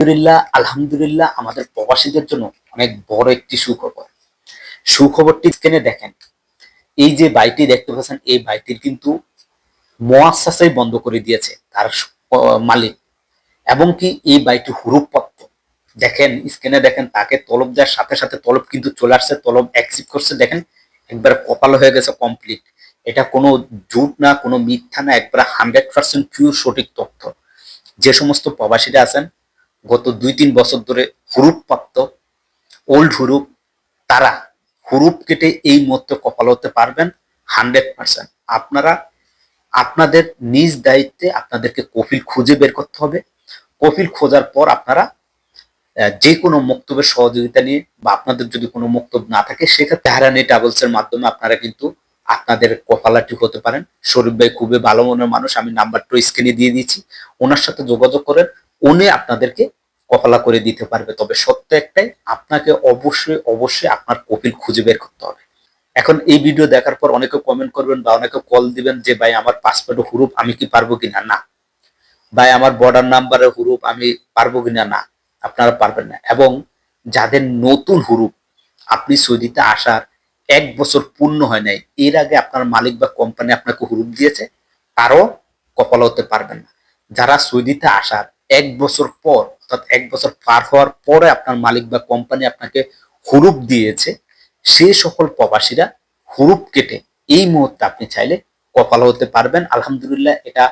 আলহামদুলিল্লাহ আলহামদুলিল্লাহ আমাদের প্রবাসীদের জন্য অনেক বড় একটি সুখবর। সুখবরটি স্ক্রিনে দেখেন। এই যে বাইটি দেখতে পাচ্ছেন, এই বাইটির কিন্তু মোয়াসাসাই বন্ধ করে দিয়েছে তার মালিক। এবং কি এই বাইটি হুরুপত্র দেখেন, স্ক্রিনে দেখেন, তাকে তলব দেওয়ার সাথে সাথে তলব কিন্তু চলে আসছে, তলব অ্যাকসেপ্ট করছে, দেখেন, একবার কপাল হয়ে গেছে কমপ্লিট এটা কোনো জুট না, কোনো মিথ্যা না, একবার হান্ড্রেড পার্সেন্ট পিওর সঠিক তথ্য। যে সমস্ত প্রবাসীরা আছেন গত দুই তিন বছর ধরে হুরুপ প্রাপ্ত ওল্ড হুরুপ, তারা হুরুপ কেটে এই মুহূর্তে কপাল হতে পারবেন হান্ড্রেড পার্সেন্ট। আপনারা, আপনাদের নিজ দায়িত্বে আপনাদেরকে কফিল খুঁজে বের করতে হবে। কফিল খোঁজার পর আপনারা যে কোনো মক্তবের সহযোগিতা নিয়ে বা আপনাদের যদি কোনো মক্তব না থাকে, সেক্ষেত্রে তেহারানি ট্রাভেলস এর মাধ্যমে আপনারা কিন্তু আপনাদের কপালাটি হতে পারেন। শরীফ ভাই খুবই ভালো মনের মানুষ, আমি নাম্বারটা স্ক্রিনে দিয়ে দিয়েছি। ওনার সাথে যোগাযোগ করেন, উনি আপনাদেরকে কপালা করে দিতে পারবে। তবে সত্য একটাই, আপনাকে অবশ্যই অবশ্যই আপনার কপিল খুঁজে বের করতে হবে। এখন এই ভিডিও দেখার পর অনেকে কমেন্ট করবেন বা অনেকে কল দিবেন যে, ভাই, আমার পাসপোর্টে হুরুপ আমি কি পারব কিনা? না। ভাই, আমার বর্ডার নাম্বারে হুরুপ আমি পারব কিনা? না, আপনারা পারবেন না। এবং যাদের নতুন হুরুপ, আপনি সৌদিতে আসার এক বছর পূর্ণ হয় নাই, এর আগে আপনার মালিক বা কোম্পানি আপনাকে হুরুপ দিয়েছে, তারও কপাল হতে পারবেন না। যারা সৌদিতে আসার এক বছর পর, অর্থাৎ এক বছর পার হওয়ার পরে আপনার মালিক বা কোম্পানি আপনাকে হুরুপ দিয়েছে, সে সকল প্রবাসীরা হুরুপ কেটে এই মুহূর্তে আপনি চাইলে কপাল হতে পারবেন। আলহামদুলিল্লাহ, এটা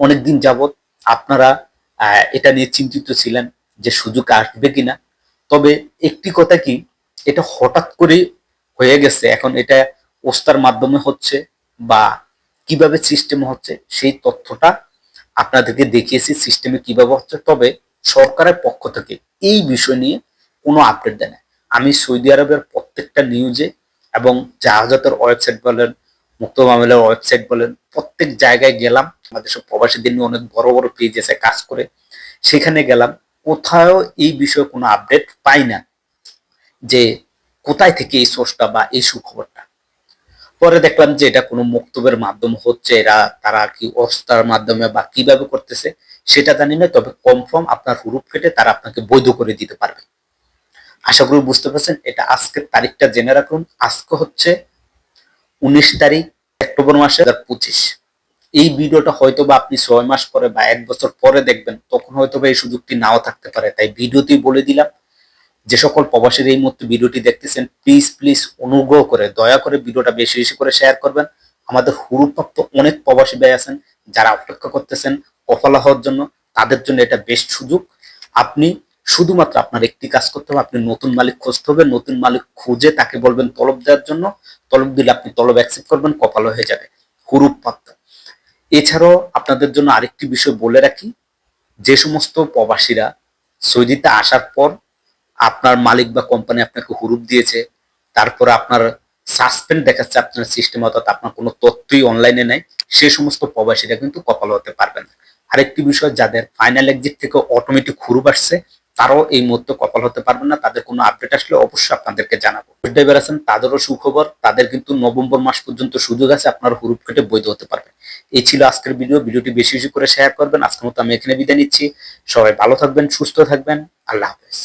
অনেকদিন যাবৎ আপনারা এটা নিয়ে চিন্তিত ছিলেন যে সুযোগ আসবে কিনা। তবে একটি কথা কি, এটা হঠাৎ করে হয়ে গেছে। এখন এটা ওস্তার মাধ্যমে হচ্ছে বা কীভাবে সিস্টেম হচ্ছে, সেই তথ্যটা আপনাদেরকে দেখিয়েছি সিস্টেমে কীভাবে হচ্ছে, তবে সরকারের পক্ষ থেকে এই বিষয় নিয়ে কোনো আপডেট দেয় না। আমি সৌদি আরবের প্রত্যেকটা নিউজে এবং জাহাজাতের ওয়েবসাইট বলেন, মুক্ত মামলার ওয়েবসাইট বলেন, প্রত্যেক জায়গায় গেলাম। আমাদের সব প্রবাসীদের নিয়ে অনেক বড় বড় পেজ আছে কাজ করে। সেখানে গেলাম। কোথাও এই বিষয়ে কোনো আপডেট পাই না যে কোথায় থেকে এই সোর্সটা বা এই সুখবরটা। পরে দেখলাম যে এটা কোনো মক্তবের মাধ্যম হচ্ছে, এরা, তারা কি অস্তার মাধ্যমে বা কীভাবে করতেছে সেটা জানি না, তবে কনফার্ম আপনার হুরুপ কেটে তারা আপনাকে বৈধ করে দিতে পারবে। আশা করি বুঝতে পারছেন, এটা আজকের তারিখটা জেনে রাখুন। আজকে হচ্ছে উনিশ তারিখ, অক্টোবর মাসে হাজার পঁচিশ। এই ভিডিওটা হয়তো বা আপনি ছয় মাস পরে বা এক বছর পরে দেখবেন, তখন হয়তো বা এই সুযোগটি নাও থাকতে পারে। তাই ভিডিওতেই বলে দিলাম যে সকল প্রবাসীর এই মুহূর্তে ভিডিওটি দেখতেছেন প্লিজ প্লিজ অনুগ্রহ করে, দয়া করে ভিডিওটা বেশি বেশি করে শেয়ার করবেন। আমাদের হুরুপ্রাপ্ত অনেক প্রবাসী ভাই আছেন, যারা অপেক্ষা করতেছেন কফলা হওয়ার জন্য, তাদের জন্য এটা বেস্ট সুযোগ। আপনি শুধুমাত্র আপনার একটি কাজ করতে হবে, আপনি নতুন মালিক খুঁজতে হবে, নতুন মালিক খুঁজে তাকে বলবেন তলব দেওয়ার জন্য, তলব দিলে আপনি তলব অ্যাকসেপ্ট করবেন, কপাল হয়ে যাবে। হুরুপ পাত্র এছাড়াও আপনাদের জন্য আরেকটি বিষয় বলে রাখি, যে সমস্ত প্রবাসীরা সৌদিতে আসার পর আপনার মালিক বা কোম্পানি আপনাকে হুরুপ দিয়েছে, তারপরে আপনার সাসপেন্ড দেখাচ্ছে আপনার সিস্টেম অর্থাৎ আপনার কোনো তথ্যই অনলাইনে নেই, সে সমস্ত প্রবাসীরা কিন্তু কপাল হতে পারবেন না। আরেকটি বিষয়, যাদের ফাইনাল এক্সিট থেকে অটোমেটিক হুরুপ আসছে, তারাও এই মুহূর্তে কপাল হতে পারবেন না, তাদের কোনো আপডেট আসলে অবশ্যই আপনাদেরকে জানাব। ড্রাইভার আছেন, তাদেরও সুখবর, তাদের কিন্তু নভেম্বর মাস পর্যন্ত সুযোগ আছে, আপনার হুরুপ কেটে বৈধ হতে পারবে। এই ছিল আজকের ভিডিও ভিডিওটি বেশি বেশি করে শেয়ার করবেন। আজকের মতো আমি এখানে বিদায় নিচ্ছি। সবাই ভালো থাকবেন, সুস্থ থাকবেন, আল্লাহ হাফেজ।